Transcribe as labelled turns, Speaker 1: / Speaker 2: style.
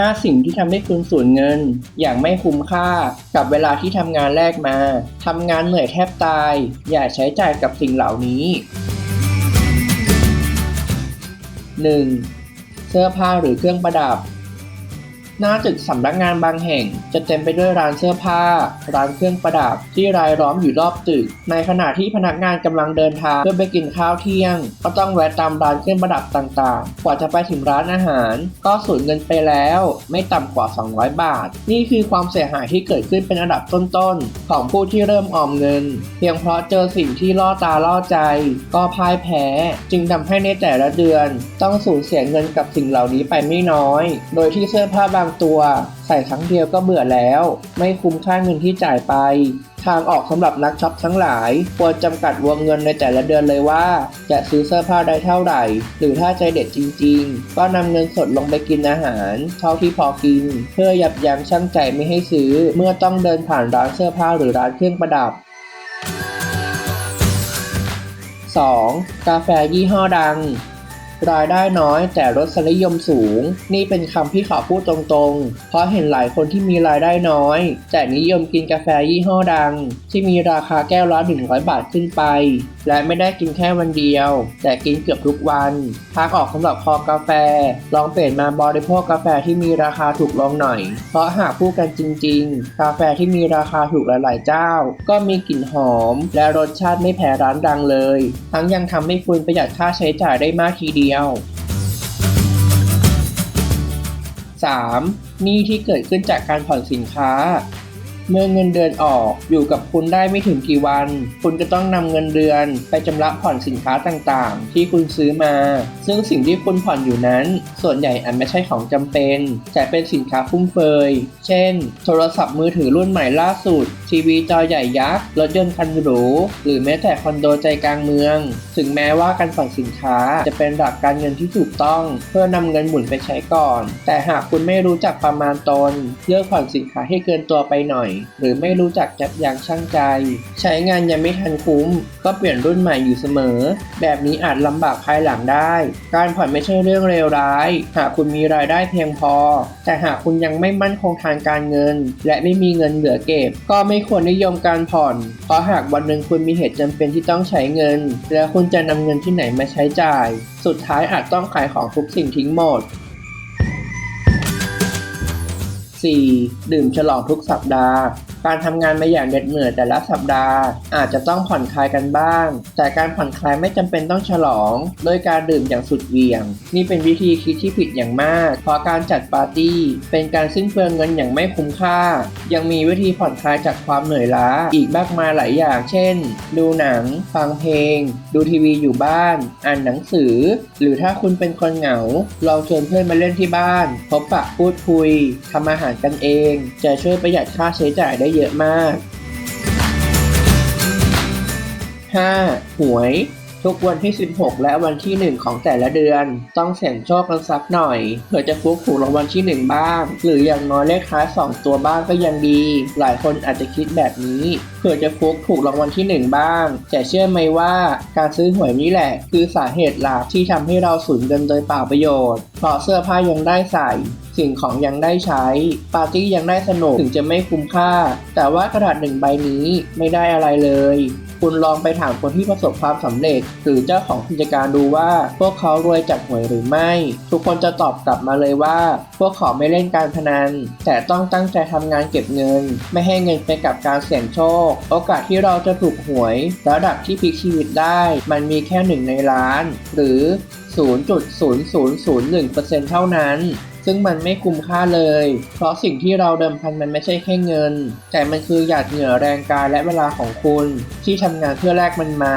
Speaker 1: 5 สิ่งที่ทำให้คุณสูญเงิน อย่างไม่คุ้มค่ากับเวลาที่ทำงานแรกมาทำงานเหนื่อยแทบตาย อย่าใช้จ่ายกับสิ่งเหล่านี้ 1. เสื้อผ้าหรือเครื่องประดับ หน้าตึกสำนักงานบางแห่ง จะเต็มไปด้วยร้านเสื้อผ้า ร้านเครื่องประดับที่รายล้อมอยู่รอบตึก ในขณะที่พนักงานกำลังเดินทางเพื่อไปกินข้าวเที่ยง ก็ต้องแวะตามร้านเครื่องประดับต่างๆ กว่าจะไปถึงร้านอาหาร ก็สูญเงินไปแล้ว ไม่ต่ำกว่า 200 บาท นี่คือความเสียหายที่เกิดขึ้นเป็นอันดับต้นๆ ของผู้ที่เริ่มออมเงิน เพียงเพราะเจอสิ่งที่ล่อตาล่อใจ ก็พ่ายแพ้ จึงทำให้ในแต่ละเดือน ต้องสูญเสียเงินกับสิ่งเหล่านี้ไปไม่น้อย โดยที่เสื้อผ้าบางตัว ใส่ครั้งเดียวก็เบื่อแล้ว ไม่คุ้มค่าเงินที่จ่ายไป ทางออกสำหรับนักช็อปทั้งหลาย ควรจำกัดวงเงินในแต่ละเดือนเลยว่า จะซื้อเสื้อผ้าได้เท่าไหร่ หรือถ้าใจเด็ดจริง ๆ ก็นำเงินสดลงไปกินอาหาร เท่าที่พอกิน เพื่อยับยั้งชั่งใจไม่ให้ซื้อ เมื่อต้องเดินผ่านร้านเสื้อผ้าหรือร้านเครื่องประดับ 2. กาแฟยี่ห้อดัง รายได้น้อยแต่รสนิยมสูง นี่เป็นคำที่ขอพูดตรงๆ เพราะเห็นหลายคนที่มีรายได้น้อย แต่นิยมกินกาแฟยี่ห้อดัง ที่มีราคาแก้วละ100 บาทขึ้นไปและไม่ได้กินแค่วันเดียว แต่กินเกือบทุกวันทางออกสำหรับคอกาแฟ ลองเปลี่ยนมาบริโภคกาแฟที่มีราคาถูกลงหน่อย เพราะหากพูดกันจริง ๆ กาแฟที่มีราคาถูกหลายๆ เจ้า ก็มีกลิ่นหอม และรสชาติไม่แพ้ร้านดังเลย ทั้งยังทำให้คุณประหยัดค่าใช้จ่ายได้มากทีเดียว 3. หนี้ที่เกิดขึ้นจากการผ่อนสินค้า เมื่อเงินเดือนออกอยู่กับคุณได้ไม่ถึงกี่วัน คุณก็ต้องนำเงินเดือนไปชำระผ่อนสินค้าต่างๆ ที่คุณซื้อมา ซึ่งสิ่งที่คุณผ่อนอยู่นั้น ส่วนใหญ่อาจไม่ใช่ของจำเป็นแต่เป็นสินค้าฟุ่มเฟือยเช่น โทรศัพท์มือถือรุ่นใหม่ล่าสุด ทีวีจอใหญ่ยักษ์ รถยนต์คันหรู หรือแม้แต่คอนโดใจกลางเมือง ถึงแม้ว่าการผ่อนสินค้าจะเป็นหลักการเงินที่ถูกต้อง เพื่อนำเงินหมุนไปใช้ก่อน แต่หากคุณไม่รู้จักประมาณตนเลือกผ่อนสินค้าให้เกินตัวไปหน่อยหรือไม่รู้จักจัดยั้งชั่งใจ ใช้งานยังไม่ทันคุ้ม ก็เปลี่ยนรุ่นใหม่อยู่เสมอ แบบนี้อาจลำบากภายหลังได้ การผ่อนไม่ใช่เรื่องเลวร้าย หากคุณมีรายได้เพียงพอ แต่หากคุณยังไม่มั่นคงทางการเงิน และไม่มีเงินเหลือเก็บ ก็ไม่ควรนิยมการผ่อน เพราะหากวันหนึ่งคุณมีเหตุจำเป็นที่ต้องใช้เงิน แล้วคุณจะนำเงินที่ไหนมาใช้จ่าย สุดท้ายอาจต้องขายของทุกสิ่งทิ้งหมด 4. ดื่มฉลองทุกสัปดาห์ การทำงานมาอย่างเหน็ดเหนื่อยแต่ละสัปดาห์ อาจจะต้องผ่อนคลายกันบ้าง แต่การผ่อนคลายไม่จำเป็นต้องฉลอง โดยการดื่มอย่างสุดเหวี่ยง นี่เป็นวิธีคิดที่ผิดอย่างมาก เพราะการจัดปาร์ตี้ เป็นการสิ้นเปลืองเงินอย่างไม่คุ้มค่า ยังมีวิธีผ่อนคลายจากความเหนื่อยล้า อีกมากมายหลายอย่าง เช่น ดูหนัง ฟังเพลง ดูทีวีอยู่บ้าน อ่านหนังสือ หรือถ้าคุณเป็นคนเหงา ลองชวนเพื่อนมาเล่นที่บ้าน พบปะพูดคุยทำอาหารกันเอง จะช่วยประหยัดค่าใช้จ่ายได้เยอะมาก 5. หวย ทุกวันที่ 16 และวันที่ 1 ของแต่ละเดือน ต้องเสี่ยงโชคกันสักหน่อย เผื่อจะฟุกถูกรางวัลที่ 1 บ้าง หรืออย่างน้อยเลขท้าย 2 ตัวบ้างก็ยังดี หลายคนอาจจะคิดแบบนี้ เผื่อจะฟุกถูกรางวัลที่ 1 บ้าง แต่เชื่อไหมว่าการซื้อหวยนี่แหละ คือสาเหตุหลักที่ทำให้เราสูญเงินโดยเปล่าประโยชน์เพราะเสื้อผ้ายังได้ใส่สิ่งของยังได้ใช้ ปาร์ตี้ยังได้สนุกถึงจะไม่คุ้มค่า แต่ว่ากระดาษหนึ่งใบนี้ไม่ได้อะไรเลย คุณลองไปถามคนที่ประสบความสำเร็จ หรือเจ้าของกิจการดูว่า พวกเขารวยจากหวยหรือไม่ ทุกคนจะตอบกลับมาเลยว่า พวกเขาไม่เล่นการพนัน แต่ต้องตั้งใจทำงานเก็บเงิน ไม่ให้เงินไปกับการเสี่ยงโชค โอกาสที่เราจะถูกหวยระดับที่พลิกชีวิตได้ มันมีแค่หนึ่งในล้าน หรือ 0.0001%เท่านั้น ซึ่งมันไม่คุ้มค่าเลย เพราะสิ่งที่เราเดิมพันมันไม่ใช่แค่เงิน แต่มันคือหยาดเหงื่อแรงกายและเวลาของคุณ ที่ทำงานเพื่อแลกมันมา